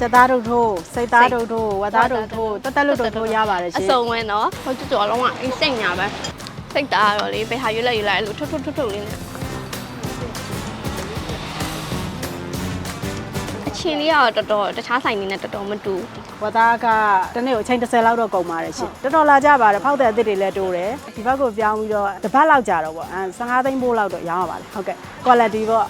စက်သားတို့ထိုးစိတ်သားတို့ထိုးဝက်သားတို့ထိုးတက်တက်လို့တို့ထိုးရပါတယ်အရှင်စုံဝဲနော်ဟိုကြော်လုံးဝအိမ်စိတ်ညာပဲစိတ်သားတော့လေဘယ်ဟာရွက်လိုက်ရွက်လိုက်လို့ထွတ်ထွတ်ထွတ်ထွတ်လေးနဲ့အချင်းလေးကတော့တော်တော်တခြားဆိုင်နေနဲ့တော်တော်မတူ ဝက်သားကတစ်နေ့ကိုအချိန်30လောက်တော့ကုန်ပါတယ်ရှင်တော်တော်လာကြပါတယ်ဖောက်တဲ့အသစ်တွေလည်းတိုးတယ်ဒီဘက်ကိုပြောင်းပြီးတော့တစ်ပတ်လောက်ကြာတော့ပေါ့အဲ15သိန်းပိုးလောက်တော့ရောင်းရပါတယ်ဟုတ်ကဲ့ quality ပေါ့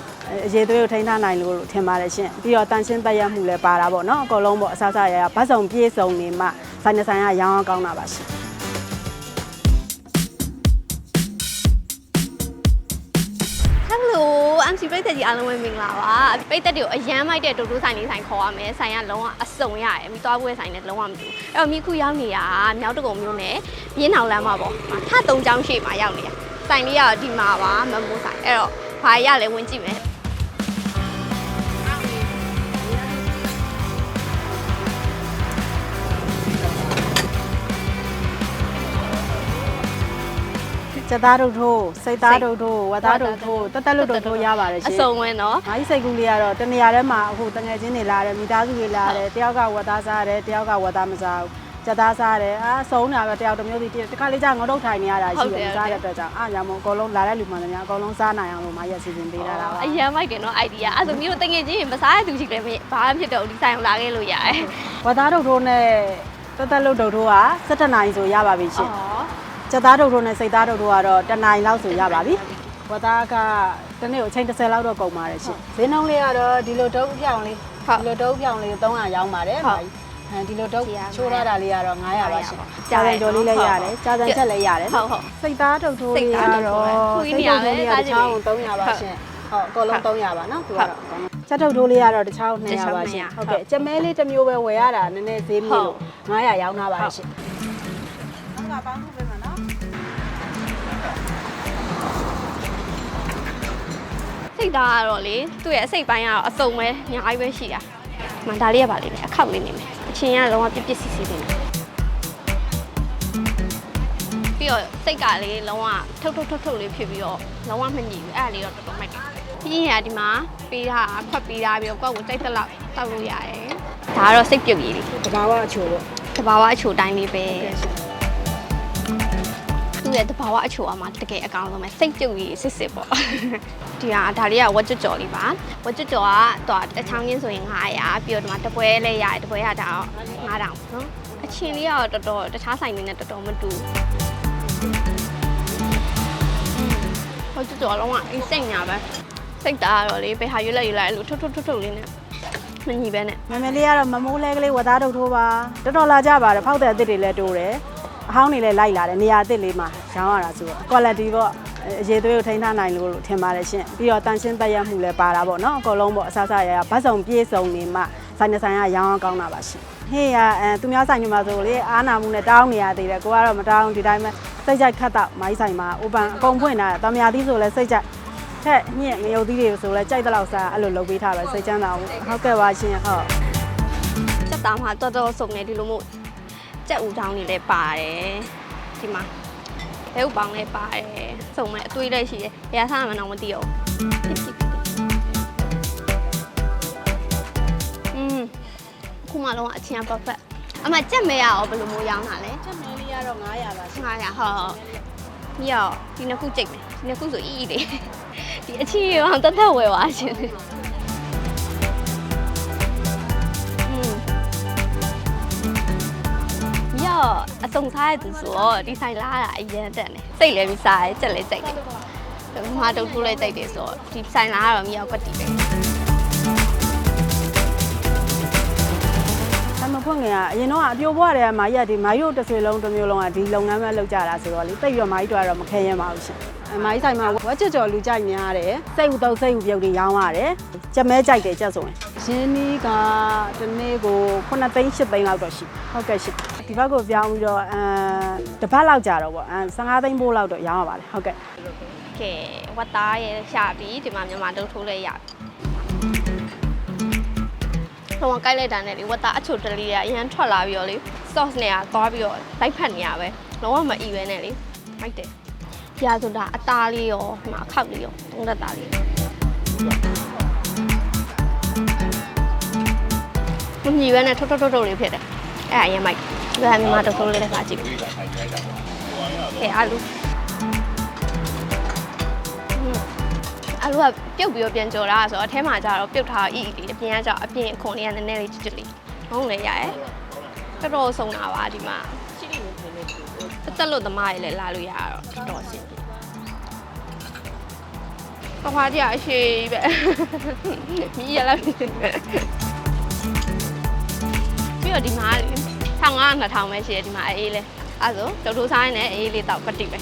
အရေးသွေးကိုထိန်းထားနိုင်လို့လို့ထင်ပါတယ်ရှင်ပြီးတော့တန်ရှင်းတက်ရမှုလည်းပါတာပေါ့နော်အကုန်လုံးပေါ့အစားအစာရရဘတ်စုံပြေးစုံနေမှဆိုင်နေဆိုင်ကရောင်းအောင်ကောင်းတာပါရှင် လို MC ပိတ်သက်ကြီးအားလုံးပဲမင်္ဂလာပါပိတ်သက်တွေကိုအရန်မိုက်တဲ့ဒိုဒိုဆိုင်လေးဆိုင်ခေါ်ရမယ်ဆိုင်ကလုံးဝအစုံရတယ်မိသွားပွဲဆိုင်နဲ့လုံးဝမတူအဲ့တော့မိခုရောက်နေတာမြောက်တကုံမျိုးနဲ့ပြင်းအောင်လမ်းမှာပေါ့ထသုံးချောင်းရှိမှာရောက်နေတာဆိုင်လေးကတော့ဒီမှာပါမမိုးဆိုင်အဲ့တော့ဘာရလဲဝင်ကြည့်မယ် စက်သားတို့ထိုးစိတ်သားတို့ထိုးဝက်သားတို့ထိုးတက်တက်လို့တို့ထိုးရပါတယ်ရှင်အစုံဝဲနော်။မာကြီးစိတ်ကူးလေးကတော့တနေရာထဲမှာအခုတငယ်ချင်းတွေလာတယ်မိသားစုတွေလာတယ်တယောက်ကဝက်သားစားတယ်တယောက်ကဝက်သားမစားဘူး။ကြက်သားစားတယ်အာဆုံးတာပဲတယောက်တစ်မျိုးစီတစ်ခါလေးကျငေါတော့ထိုင်နေရတာရှိတယ်မစားတဲ့အတွက်ကြောင့်အားကြောင့်မို့အကုန်လုံးလာတဲ့လူမှန်တယ်များအကုန်လုံးစားနိုင်အောင်လို့မာကြီးစီစဉ်ပေးတာပါအရန်မိုက်တယ်နော် idea အဲ့ဒါမျိုးတငယ်ချင်းမစားရသူရှိတယ်ဘာမှဖြစ်တော့ဒီဆိုင်ကိုလာခဲ့လို့ရတယ်။ဝက်သားတို့ထိုးနဲ့တက်တက်လို့တို့ထိုးက17နိုင်ဆိုရပါပြီရှင်အော်။ ကြက်သားတို့ထိုးနဲ့စိတ်သားတို့ထိုးကတော့တနိုင်လောက်ဆိုရပါပြီ။ဝက်သားကတနေ့ကိုအချိန်30လောက်တော့ကုန်ပါတယ်ရှင်။ဈေးနှုန်းလေးကတော့ဒီလိုတုံးဖြောင်လေးဟုတ်ဒီလိုတုံးဖြောင်လေး300ရောင်းပါတယ်ဟုတ်မာကြီး။အဲဒီလိုတုံးဒီကချိုးရတာလေးကတော့900ပါရှင်900ပါ။ကြာစံကြော်လေးလည်းရတယ်။ကြာစံချက်လည်းရတယ်ဟုတ်ဟုတ်စိတ်သားတုတ်ထိုးလေးကတော့စိတ်သားတုတ်ထိုးလေးခွေးနေရပဲစိတ်စားသားကြည့်တုတ်လေထိုးလေးကတော့300ပါရှင်။ဟုတ်အကုန်လုံး300ပါနော်သူဟုတ်ကတော့အကုန်လုံးချက်တုတ်ထိုးလေးကတော့တစ်ချောင်း200ပါရှင်တစ်ချောင်း200ဟုတ်ကဲ့ကြက်မဲလေးတစ်မျိုးပဲဝယ်ရတာနည်းနည်းဈေးမြင့်လို့900ရောင်းထားပါရှင်ဟုတ်ကပေါင်းထုတ်ပေး စိတ်သားကတော့လေသူ့ရဲ့အစိတ်ပိုင်းကတော့အစုံပဲအများကြီးပဲရှိတာမှန်ဒါလေးရပါလိမ့်မယ်အခောက်လေးနေမယ်အချင်းကလုံးဝပြစ်ပြစ်စီစီနေတယ်ပြီးတော့စိတ်ကလေးလုံးဝထုတ်ထုတ်ထုတ်ထုတ်လေးဖြစ်ပြီးတော့လုံးဝမညစ်ဘူးအဲ့ဒါလေးတော့တော်တော်မိုက်တယ်ပြီးရင်ကဒီမှာပေးတာခွက်ပေးတာပြီးတော့ကိုယ့်ကိုကြိုက်တဲ့လောက်တောက်လို့ရတယ်ဒါကတော့စိတ်ပြုတ်ကြီးလေးတဘာဝအချိုပေါ့တဘာဝအချိုတိုင်းလေးပဲ သူ့ရဲ့တဘာဝအချိုအမှတကယ်အကောင်းဆုံးပဲစိတ်ပြုတ်ကြီးစစ်စစ်ပေါ့ဒီဟာဒါလေးကဝက်ကြွကြော်လေးပါဝက်ကြွကြော်ကတော့တစ်ချောင်းချင်းဆိုရင်900ပြီးတော့ဒီမှာတပွဲလေးရတယ်တပွဲရတာ9000နော်အချင်းလေးကတော့တော်တော်တခြားဆိုင်တွေနဲ့တော်တော်မတူဝက်ကြွကြော်လုံးဝအိမ်စိတ်ညာပဲစိတ်သားကတော့လေဘယ်ဟာရွက်လိုက်ရွက်လိုက်လို့ထွတ်ထွတ်ထွတ်ထွတ်လေးနဲ့မညီပဲနဲ့မမလေးကတော့မမိုးလဲကလေးဝတ်သားတုတ်ထိုးပါတော်တော်လာကြပါတယ်ဖောက်တဲ့အသစ်တွေလည်းတိုးတယ် အဟောင်းတွေလည်းလိုက်လာတယ်နေရာအသစ်လေးမှာရောင်းရတာဆိုတော့ quality ပေါ့အရေးသွေးကိုထိန်းထားနိုင်လို့လို့ထင်ပါတယ်ရှင်ပြီးတော့တန်ရှင်းတက်ရမှုလည်းပါတာပေါ့နော်အကုန်လုံးပေါ့အစားအစာရရဘတ်စုံပြေးစုံနေမှဆိုင်နေဆိုင်ကရောင်းအောင်ကောင်းတာပါရှင်ဟေးရအဲသူများဆိုင်ညမှာဆိုလေအားနာမှုနဲ့တောင်းနေရသေးတယ်ကိုကတော့မတောင်းဒီတိုင်းပဲစိတ်ကြိုက်ခတ်တော့မိုင်းဆိုင်မှာ open အကုန်ဖွင့်ထားတယ်တမယာသီးဆိုလည်းစိတ်ကြိုက်ထက်ညက်ငရုတ်သီးတွေဆိုလည်းကြိုက်တဲ့လောက်စားအဲ့လိုလုပ်ပေးထားပဲစိတ်ချမ်းသာဘူးဟုတ်ကဲ့ပါရှင်ဟုတ်စက်သားမှာတော်တော်စုံနေဒီလိုမျိုး ကြက်ဦးချောင်းတွေလည်းပါတယ်ဒီမှာဘဲဥပေါင်းလည်းပါတယ်စုံမဲ့အသွေးလည်းရှိတယ်ဘယ်ဟာစားမှန်းတော့မသိတော့อืมခုမှလုံးဝအချင်းပတ်ဖက်အမကြက်မဲရအောင်ဘယ်လိုမျိုးရောင်းတာလဲချက်မဲလေးကတော့900ပါရှင်ငါရဟုတ်ဟုတ်ညောဒီနှစ်ခုကြိတ်မယ်ဒီနှစ်ခုဆိုအီအီလေးဒီအချင်းရောတတ်တတ်ဝယ်ပါရှင် ရောအစုံစားရသူဆိုတော့ဒီဆိုင်လာတာအရင်တက်တယ်စိတ်လည်းပြီးစားရဲကြက်လည်းကြိုက်တယ်ဒီမှာတုတ်ထိုးလည်းကြိုက်တယ်ဆိုတော့ဒီဆိုင်လာကတော့မြောက်ကွက်တီပဲအမဖွင့်ငင်ကအရင်တော့အပြိုးဘွားတွေကမာကြီးကဒီမာကြီးတို့တစ်ဆွေလုံးတစ်မျိုးလုံးကဒီလုပ်ငန်းပဲလုပ်ကြတာဆိုတော့လေတိတ်ပြီးတော့မာကြီးတို့ကတော့မခဲရင်ပါဘူးရှင်အမာကြီးဆိုင်မှာဝက်ကြကြော်လူကြိုက်များတယ်စိတ်ဥတော့စိတ်ဥပြုတ်တွေရောင်းရတယ်ကြက်မဲကြိုက်တယ်ကြက်ဆိုရင်ရင်းနီးကဒီနေ့ကို9သိန်း10သိန်းလောက်တော့ရှိဟုတ်ကဲ့ရှိ ဒီဘက်ကိုပြောင်းပြီးတော့အဲတစ်ပတ်လောက်ကြာတော့ပေါ့အဲ15သိန်းပိုးလောက်တော့ရောင်းရပါတယ်ဟုတ်ကဲ့ကဲဝတ်သားရဲ့ရှာပြီးဒီမှာမြန်မာတုတ်ထိုးလည်းရတော့ကိုက်လိုက်တာနဲ့လေဝတ်သားအချိုတလီရအရန်ထွက်လာပြီးတော့လေ sauce နဲ့ကသွားပြီးတော့လိုက်ဖက်နေရပဲလုံးဝမအီပဲနဲ့လေမိုက်တယ်ပြာဆိုတာအသားလေးရောဒီမှာအခောက်လေးရောတုံးသက်သားလေးမမြည်ဘဲနဲ့ထုတ်ထုတ်ထုတ်ထုတ်လေးဖြစ်တယ်အဲ့ဒါအရင်မိုက် ဒီကမြန်မာတုပ်ထုတ်လေးတစ်ခါကြည့်ကဲအာလူအာလူကပြုတ်ပြီးတော့ပြန်ကြော်တာဆိုတော့အထဲမှာကျတော့ပြုတ်ထားအီအီလေးအပြင်ကကျတော့အပြင်အခွန်လေးကနည်းနည်းလေးချစ်ချစ်လေးဟုတ်လေရရဲ့တော်တော်ဆုံးတာပါဒီမှာတက်တက်လို့သမားကြီးလည်းလာလို့ရတော့တော်တော်ရှင်းပြီပခွားကြအရှိပဲမြည်ရလာပြီပြီးတော့ဒီမှာလေ 1500 2000ပဲရှိတယ်ဒီမှာအေးလေအဲဆိုဒုတ်ထိုးဆိုင်နဲ့အေးလေးတော့ကတိပဲ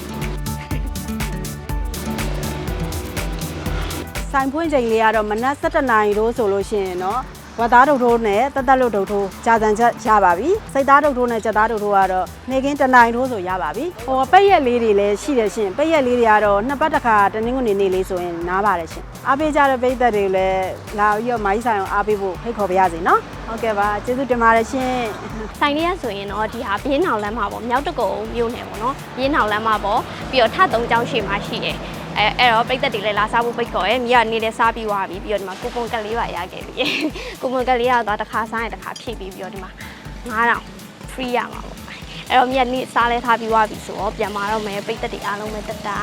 ဆိုင်ဖွင့်ချိန်လေးကတော့မနက်7:00နာရီတို့ဆိုလို့ရှိရင်တော့ဝက်သားဒုတ်ထိုးနဲ့တက်တက်လို့ဒုတ်ထိုးကြာစံချက်ရပါပြီစိတ်သားဒုတ်ထိုးနဲ့ကြက်သားဒုတ်ထိုးကတော့နေကင်းတနိုင်ထိုးဆိုရပါပြီဟိုပိတ်ရက်လေးတွေလည်းရှိတယ်ရှင်ပိတ်ရက်လေးတွေကတော့နှစ်ပတ်တစ်ခါတနင်္ဂနွေနေ့လေးဆိုရင်နားပါတယ်ရှင်အားပေးကြတဲ့ပိတ်သက်တွေလည်းလာပြီးတော့မိုင်းဆိုင်အောင်အားပေးဖို့ဖိတ်ခေါ်ပါရစေနော် ဟုတ်ကဲ့ပါကျေးဇူးတင်ပါတယ်ရှင်ဆိုင်လေးရဆိုရင်တော့ဒီဟာဘင်းနောင်လမ်းမှာပေါ့မြောက်တကုံမြို့နယ်ပေါ့နော်ဘင်းနောင်လမ်းမှာပေါ့ပြီးတော့ထသုံးကျောင်းရှိမှရှိတယ်အဲအဲ့တော့ပိတ်သက်တွေလည်းလာစားဖို့ပိတ်ခေါ်ရဲမြေကနေလည်းစားပြီးသွားပြီပြီးတော့ဒီမှာကူပွန်ကတ်လေးပါရခဲ့ပြီကူပွန်ကတ်လေးကတော့တစ်ခါစားရင်တစ်ခါဖြည့်ပြီးပြီးတော့ဒီမှာ9000 free ရမှာပေါ့အဲ့တော့မြေနေ့စားလဲထားပြီးသွားပြီဆိုတော့ပြန်มาတော့မယ်ပိတ်သက်တွေအားလုံးပဲတက်တာ